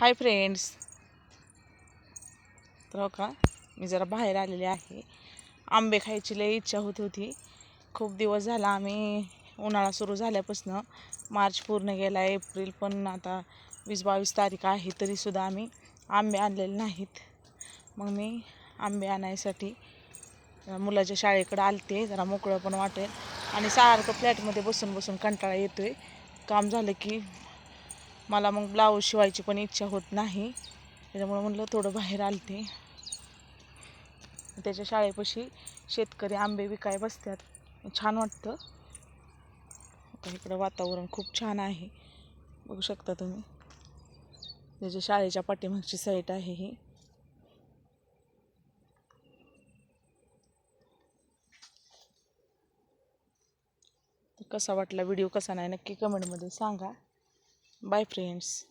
Hi friends तर हो का मी जरा बाहेर आलेले आहे. आंबे खायची लई इच्छा होत होती. खूप दिवस झाला आम्ही उन्हाळा सुरू झाल्यापासून. मार्च पूर्ण गेला एप्रिल पण आता वीस बावीस तारीख आहे तरीसुद्धा आम्ही आंबे आणलेले नाहीत. मग मी आंबे आणायसाठी मुलाच्या शाळेकडे आलते. जरा मोकळं पण वाटेल. आणि सारखं फ्लॅटमध्ये बसून बसून कंटाळा येतोय. काम झालं की मला मग ब्लाऊज शिवायची पण इच्छा होत नाही. त्याच्यामुळं म्हणलं थोडं बाहेर आलते. त्याच्या शाळेपाशी शेतकरी आंबे विकाय बसतात. छान वाटतं. आता इकडं वातावरण खूप छान आहे. बघू शकता तुम्ही. त्याच्या शाळेच्या पाठीमागची साईट आहे ही. कसा वाटला व्हिडिओ कसा नाही नक्की कमेंटमध्ये सांगा. Bye friends